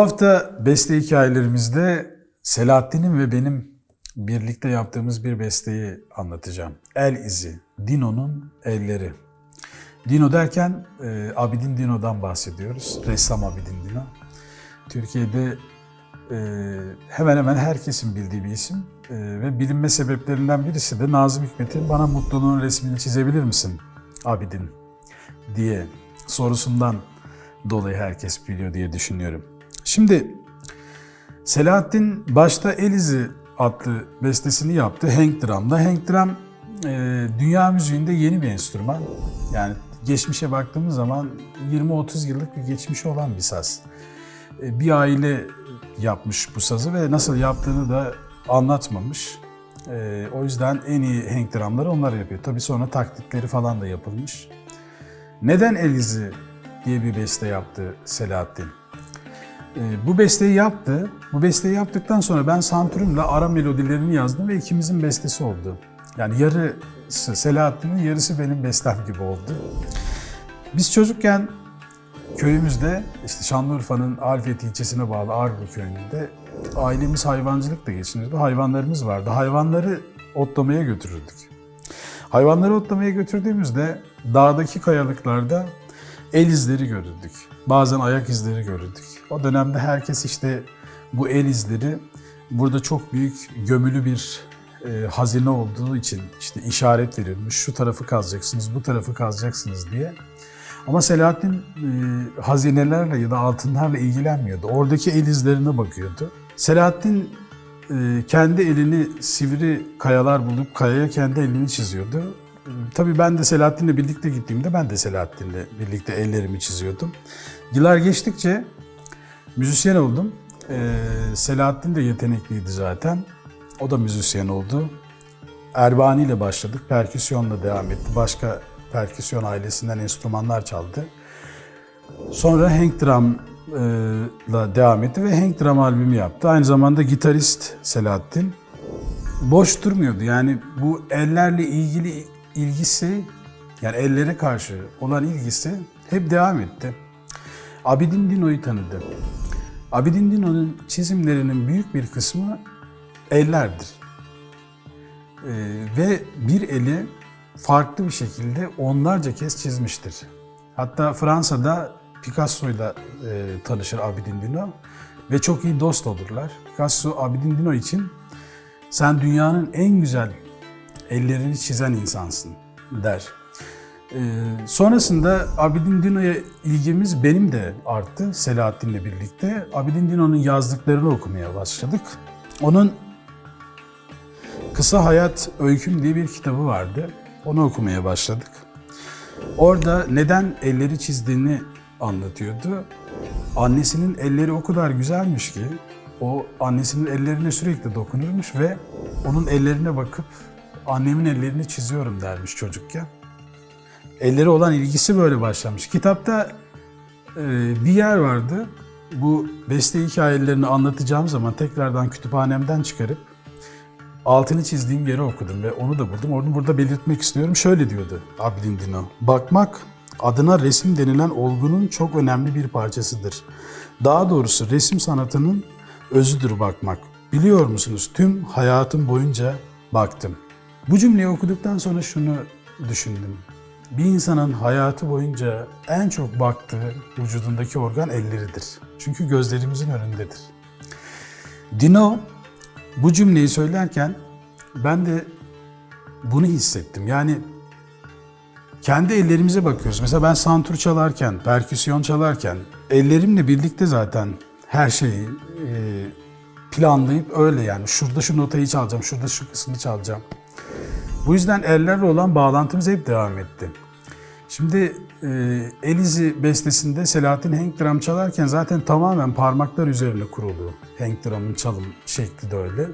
Bu hafta beste hikayelerimizde Selahattin'in ve benim birlikte yaptığımız bir besteyi anlatacağım. El izi, Dino'nun elleri. Dino derken e, Abidin Dino'dan bahsediyoruz. Ressam Abidin Dino. Türkiye'de e, hemen hemen herkesin bildiği bir isim. E, ve bilinme sebeplerinden birisi de Nazım Hikmet'in bana mutluluğun resmini çizebilir misin Abidin diye sorusundan dolayı herkes biliyor diye düşünüyorum. Şimdi Selahattin başta Elizi adlı bestesini yaptı Hank Drum'da. Hank Drum e, dünya müziğinde yeni bir enstrüman. Yani geçmişe baktığımız zaman 20-30 yıllık bir geçmişi olan bir saz. E, bir aile yapmış bu sazı ve nasıl yaptığını da anlatmamış. E, o yüzden en iyi Hank Drum'ları onlar yapıyor. Tabii sonra taklitleri falan da yapılmış. Neden Elizi diye bir beste yaptı Selahattin? Ee, bu besteyi yaptı. Bu besteyi yaptıktan sonra ben Santrum'la ara melodilerini yazdım ve ikimizin bestesi oldu. Yani yarısı Selahattin'in, yarısı benim bestem gibi oldu. Biz çocukken köyümüzde, işte Şanlıurfa'nın Alfet ilçesine bağlı Argu köyünde ailemiz hayvancılıkla geçinirdi. Hayvanlarımız vardı. Hayvanları otlamaya götürürdük. Hayvanları otlamaya götürdüğümüzde dağdaki kayalıklarda el izleri görürdük. Bazen ayak izleri görürdük. O dönemde herkes işte bu el izleri burada çok büyük gömülü bir e, hazine olduğu için işte işaret verilmiş. Şu tarafı kazacaksınız, bu tarafı kazacaksınız diye. Ama Selahattin e, hazinelerle ya da altınlarla ilgilenmiyordu. Oradaki el izlerine bakıyordu. Selahattin e, kendi elini sivri kayalar bulup kayaya kendi elini çiziyordu. Tabii ben de Selahattin'le birlikte gittiğimde ben de Selahattin'le birlikte ellerimi çiziyordum. Yıllar geçtikçe müzisyen oldum. E, Selahattin de yetenekliydi zaten. O da müzisyen oldu. Erbani ile başladık. Perküsyonla devam etti. Başka perküsyon ailesinden enstrümanlar çaldı. Sonra Hank Drum'la devam etti ve Hank Drum albümü yaptı. Aynı zamanda gitarist Selahattin. Boş durmuyordu. Yani bu ellerle ilgili ilgisi, yani ellere karşı olan ilgisi hep devam etti. Abidin Dino'yu tanıdı. Abidin Dino'nun çizimlerinin büyük bir kısmı ellerdir. Ee, ve bir eli farklı bir şekilde onlarca kez çizmiştir. Hatta Fransa'da Picasso'yla e, tanışır Abidin Dino ve çok iyi dost olurlar. Picasso Abidin Dino için sen dünyanın en güzel ellerini çizen insansın der. Ee, sonrasında Abidin Dino'ya ilgimiz benim de arttı Selahattin'le birlikte. Abidin Dino'nun yazdıklarını okumaya başladık. Onun Kısa Hayat Öyküm diye bir kitabı vardı. Onu okumaya başladık. Orada neden elleri çizdiğini anlatıyordu. Annesinin elleri o kadar güzelmiş ki o annesinin ellerine sürekli dokunurmuş ve onun ellerine bakıp annemin ellerini çiziyorum dermiş çocukken. Elleri olan ilgisi böyle başlamış. Kitapta e, bir yer vardı. Bu beste hikayelerini anlatacağım zaman tekrardan kütüphanemden çıkarıp altını çizdiğim yeri okudum ve onu da buldum. Onu burada belirtmek istiyorum. Şöyle diyordu Abidin Dino. Bakmak adına resim denilen olgunun çok önemli bir parçasıdır. Daha doğrusu resim sanatının özüdür bakmak. Biliyor musunuz tüm hayatım boyunca baktım. Bu cümleyi okuduktan sonra şunu düşündüm. Bir insanın hayatı boyunca en çok baktığı vücudundaki organ elleridir. Çünkü gözlerimizin önündedir. Dino bu cümleyi söylerken ben de bunu hissettim. Yani kendi ellerimize bakıyoruz. Mesela ben santur çalarken, perküsyon çalarken ellerimle birlikte zaten her şeyi e, planlayıp öyle yani şurada şu notayı çalacağım, şurada şu kısmı çalacağım. Bu yüzden ellerle olan bağlantımız hep devam etti. Şimdi e, Elizi bestesinde Selahattin Hank Drum çalarken zaten tamamen parmaklar üzerine kurulu. Hank Drum'ın çalım şekli de öyle.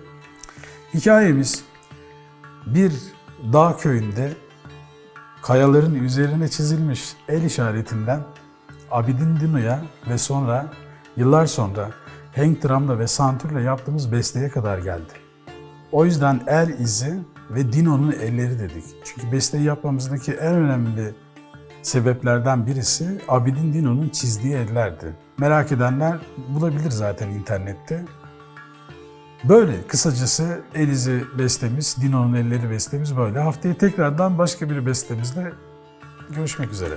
Hikayemiz bir dağ köyünde kayaların üzerine çizilmiş el işaretinden Abidin Dino'ya ve sonra yıllar sonra Hank Drum'la ve Santur'la yaptığımız besteye kadar geldi. O yüzden el izi ve Dino'nun elleri dedik. Çünkü besteyi yapmamızdaki en önemli sebeplerden birisi Abidin Dino'nun çizdiği ellerdi. Merak edenler bulabilir zaten internette. Böyle kısacası Elizi bestemiz, Dino'nun elleri bestemiz böyle. Haftaya tekrardan başka bir bestemizle görüşmek üzere.